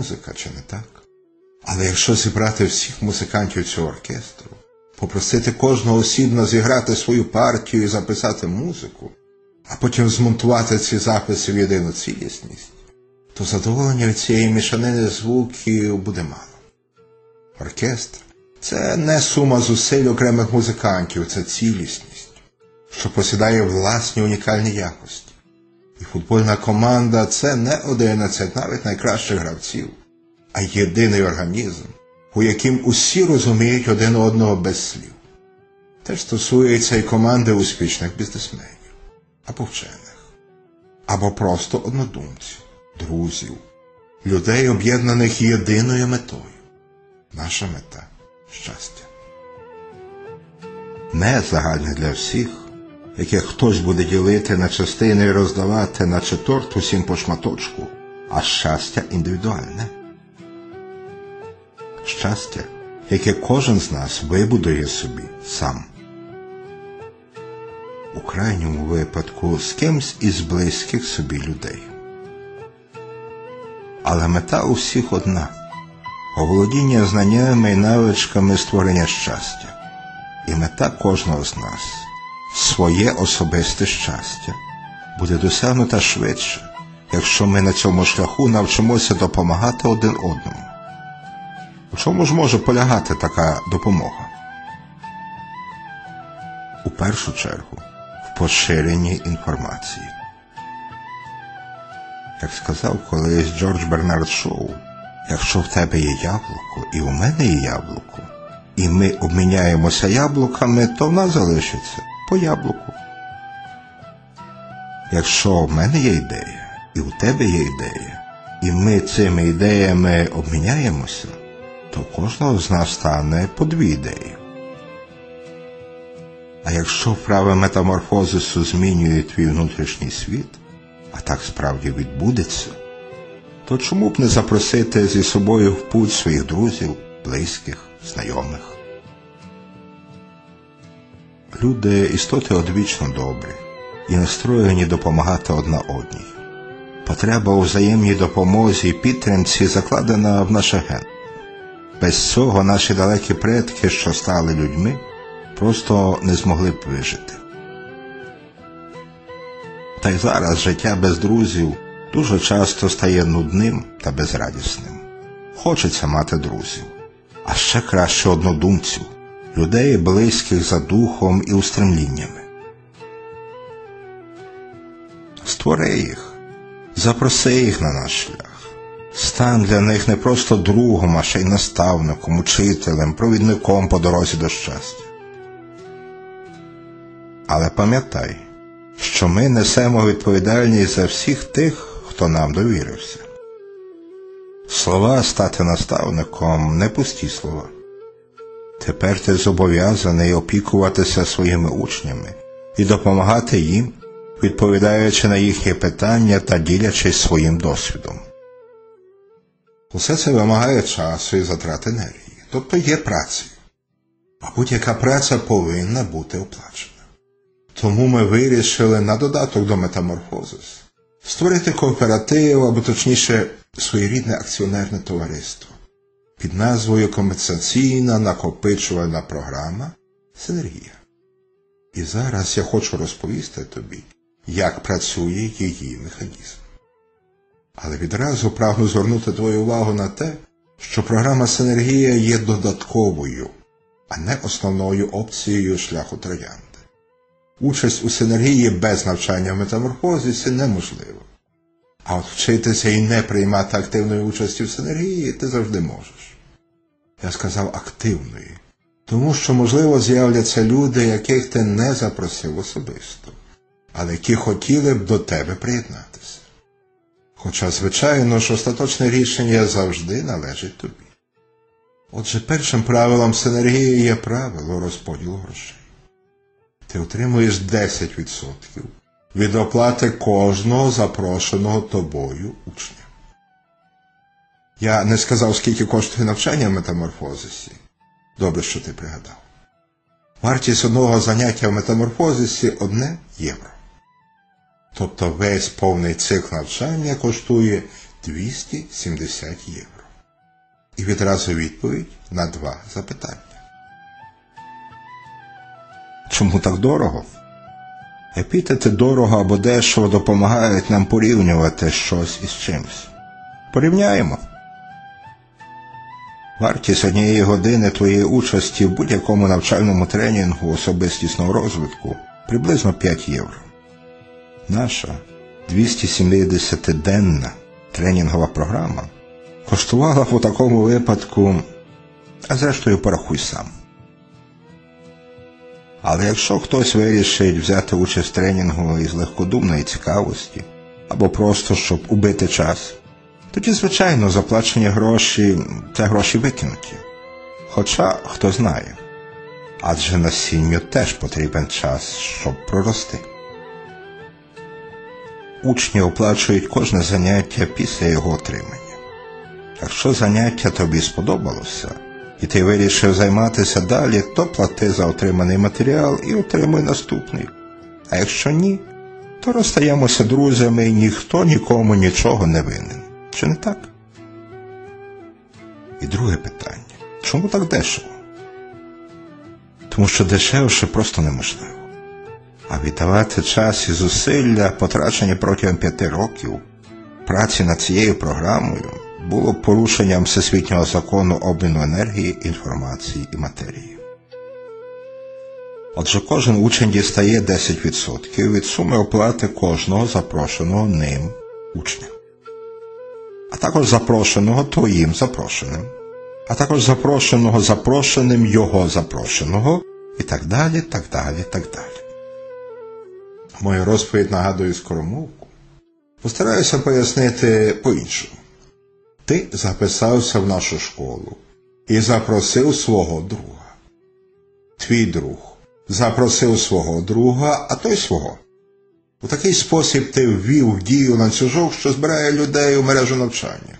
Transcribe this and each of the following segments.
музика, чи не так? Але якщо зібрати всіх музикантів цього оркестру, попросити кожного осібно зіграти свою партію і записати музику, а потім змонтувати ці записи в єдину цілісність, то задоволення від цієї мішанини звуків буде мало. Оркестр це не сума зусиль окремих музикантів, це цілісність, що посідає власні унікальні якості. І футбольна команда це не 11 навіть найкращих гравців, а єдиний організм, у яким усі розуміють один одного без слів. Теж стосується і команди успішних бізнесменів, або вчених, або просто однодумців, друзів, людей, об'єднаних єдиною метою. Наша мета щастя. Не загальне для всіх, яке хтось буде ділити на частини і роздавати, наче торт усім по шматочку, а щастя індивідуальне. Щастя, яке кожен з нас вибудує собі сам. У крайньому випадку з кимсь із близьких собі людей. Але мета у всіх одна оволодіння знаннями і навичками створення щастя. І мета кожного з нас своє особисте щастя буде досягнута швидше, якщо ми на цьому шляху навчимося допомагати один одному. У чому ж може полягати така допомога? У першу чергу в поширенні інформації. Як сказав колись Джордж Бернард Шоу, якщо в тебе є яблуко і у мене є яблуко, і ми обміняємося яблуками, то в нас залишиться по яблуку. Якщо в мене є ідея, і у тебе є ідея, і ми цими ідеями обміняємося, то кожного з нас стане по дві ідеї. А якщо вправи метаморфозису змінюють твій внутрішній світ, а так справді відбудеться, то чому б не запросити зі собою в путь своїх друзів, близьких, знайомих? Люди істоти одвічно добрі і настроєні допомагати одна одній. Потреба у взаємній допомозі і підтримці закладена в наше ген. Без цього наші далекі предки, що стали людьми, просто не змогли б вижити. Та й зараз життя без друзів дуже часто стає нудним та безрадісним. Хочеться мати друзів, а ще краще однодумців, людей близьких за духом і устремліннями. Створи їх, запроси їх на наш шлях. Стань для них не просто другом, а ще й наставником, учителем, провідником по дорозі до щастя. Але пам'ятай, що ми несемо відповідальність за всіх тих, хто нам довірився. Слова стати наставником не пусті слова. Тепер ти зобов'язаний опікуватися своїми учнями і допомагати їм, відповідаючи на їхні питання та ділячись своїм досвідом. Усе це вимагає часу і затрат енергії, тобто є працею. А будь-яка праця повинна бути оплачена. Тому ми вирішили на додаток до метаморфозис створити кооператив або точніше своєрідне акціонерне товариство під назвою Компенсаційна накопичувальна програма Синергія. І зараз я хочу розповісти тобі, як працює її механізм. Але відразу прагну звернути твою увагу на те, що програма Синергія є додатковою, а не основною опцією шляху троянди. Участь у синергії без навчання в метаморфозисі неможлива. А от вчитися і не приймати активної участі в синергії ти завжди можеш. Я сказав активної, тому що, можливо, з'являться люди, яких ти не запросив особисто, але які хотіли б до тебе приєднатися. Хоча, звичайно ж, остаточне рішення завжди належить тобі. Отже, першим правилом синергії є правило розподілу грошей. Ти отримуєш 10% від оплати кожного запрошеного тобою учня. Я не сказав, скільки коштує навчання метаморфозисі. Добре, що ти пригадав. Вартість одного заняття в метаморфозисі одне євро. Тобто весь повний цикл навчання коштує 270 євро. І відразу відповідь на два запитання. Чому так дорого? Епітети дорого або дешево допомагають нам порівнювати щось із чимось. Порівняємо. Вартість однієї години твоєї участі в будь-якому навчальному тренінгу особистісного розвитку приблизно 5 євро. Наша 270-денна тренінгова програма коштувала в такому випадку, а зрештою порахуй сам. Але якщо хтось вирішить взяти участь в тренінгу із легкодумної цікавості або просто щоб убити час, тоді, звичайно, заплачені гроші це гроші викинуті. Хоча хто знає, адже насінню теж потрібен час, щоб прорости. Учні оплачують кожне заняття після його отримання. Якщо заняття тобі сподобалося, і ти вирішив займатися далі, то плати за отриманий матеріал і отримуй наступний. А якщо ні, то розстаємося друзями і ніхто нікому нічого не винен. Чи не так? І друге питання. Чому так дешево? Тому що дешевше просто неможливо. А віддавати час і зусилля, потрачені протягом п'яти років, праці над цією програмою, було порушенням всесвітнього закону обміну енергії, інформації і матерії. Отже, кожен учень дістає 10% від суми оплати кожного запрошеного ним учня, а також запрошеного твоїм запрошеним, а також запрошеного запрошеним його запрошеного і так далі, так далі, так далі. Мою розповідь нагадую скоромовку. Постараюся пояснити по-іншому. Ти записався в нашу школу і запросив свого друга. Твій друг запросив свого друга, а той свого. У такий спосіб ти ввів в дію ланцюжок, що збирає людей у мережу навчання.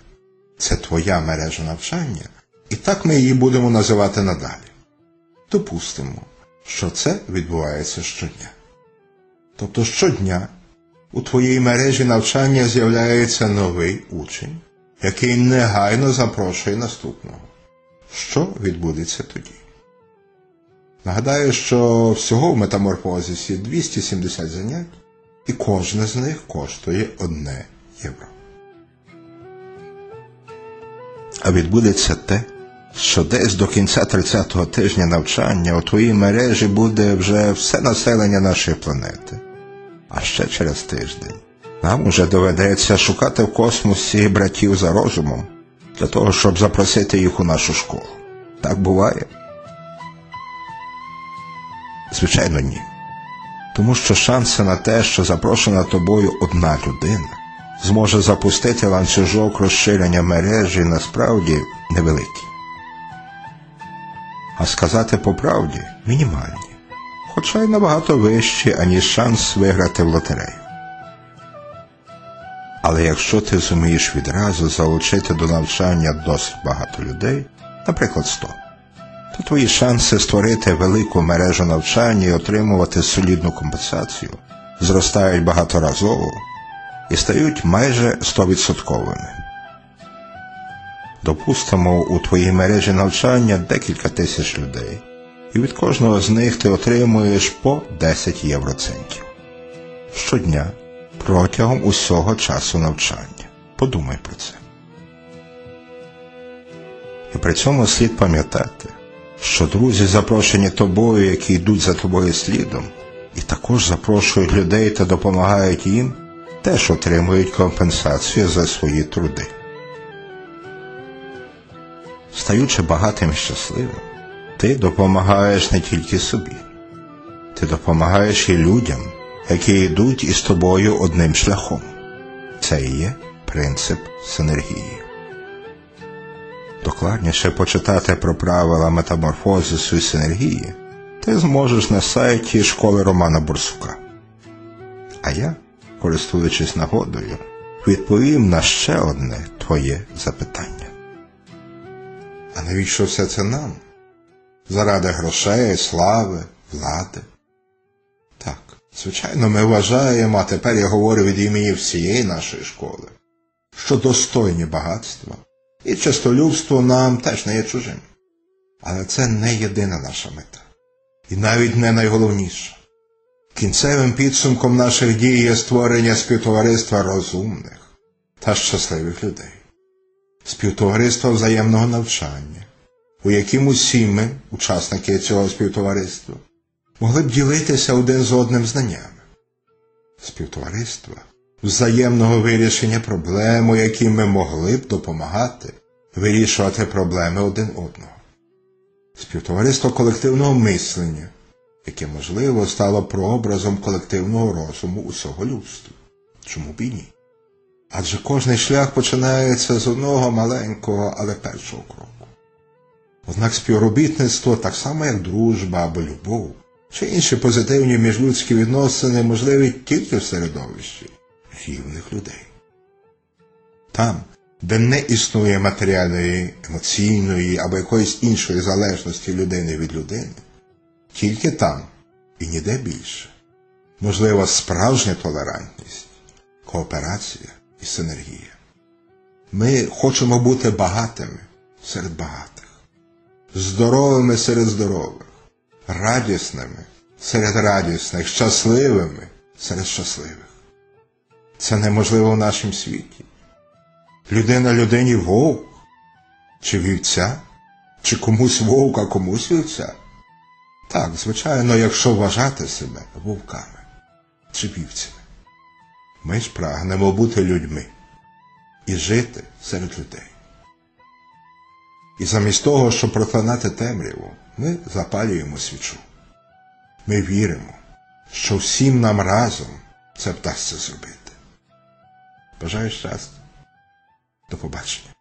Це твоя мережа навчання, і так ми її будемо називати надалі. Допустимо, що це відбувається щодня. Тобто щодня у твоїй мережі навчання з'являється новий учень який негайно запрошує наступного. Що відбудеться тоді? Нагадаю, що всього в метаморфозисі 270 занять, і кожне з них коштує одне євро. А відбудеться те, що десь до кінця 30-го тижня навчання у твоїй мережі буде вже все населення нашої планети, а ще через тиждень. Нам уже доведеться шукати в космосі братів за розумом для того, щоб запросити їх у нашу школу. Так буває? Звичайно, ні. Тому що шанси на те, що запрошена тобою одна людина, зможе запустити ланцюжок розширення мережі насправді невеликі. А сказати по правді мінімальні, хоча й набагато вищі, аніж шанс виграти в лотерею. Але якщо ти зумієш відразу залучити до навчання досить багато людей, наприклад, 100, то твої шанси створити велику мережу навчання і отримувати солідну компенсацію зростають багаторазово і стають майже 100%. Допустимо, у твоїй мережі навчання декілька тисяч людей, і від кожного з них ти отримуєш по 10 євроцентів. Щодня протягом усього часу навчання. Подумай про це. І при цьому слід пам'ятати, що друзі, запрошені тобою, які йдуть за тобою слідом, і також запрошують людей та допомагають їм, теж отримують компенсацію за свої труди. Стаючи багатим і щасливим, ти допомагаєш не тільки собі, ти допомагаєш і людям які йдуть із тобою одним шляхом. Це і є принцип синергії. Докладніше почитати про правила метаморфозису і синергії ти зможеш на сайті школи Романа Бурсука. А я, користуючись нагодою, відповім на ще одне твоє запитання. А навіщо все це нам? Заради грошей, слави, влади? Так, Звичайно, ми вважаємо, а тепер я говорю від імені всієї нашої школи, що достойні багатства, і честолюбство нам теж не є чужим. Але це не єдина наша мета. І навіть не найголовніша. Кінцевим підсумком наших дій є створення співтовариства розумних та щасливих людей, співтовариства взаємного навчання, у яким усі ми, учасники цього співтовариства, могли б ділитися один з одним знаннями, співтовариства взаємного вирішення проблем, у які ми могли б допомагати вирішувати проблеми один одного, співтовариство колективного мислення яке, можливо, стало прообразом колективного розуму усього людства. Чому б і ні? Адже кожний шлях починається з одного маленького, але першого кроку. Однак співробітництво, так само як дружба або любов, чи інші позитивні міжлюдські відносини можливі тільки в середовищі рівних людей. Там, де не існує матеріальної, емоційної або якоїсь іншої залежності людини від людини, тільки там і ніде більше. Можлива справжня толерантність, кооперація і синергія. Ми хочемо бути багатими серед багатих, здоровими серед здорових, радісними серед радісних, щасливими серед щасливих. Це неможливо в нашому світі. Людина людині вовк, чи вівця, чи комусь вовк, а комусь вівця. Так, звичайно, якщо вважати себе вовками чи вівцями. Ми ж прагнемо бути людьми і жити серед людей. І замість того, щоб проклинати темряву, ми запалюємо свічу. Ми віримо, що всім нам разом це вдасться зробити. Бажаю щастя. До побачення.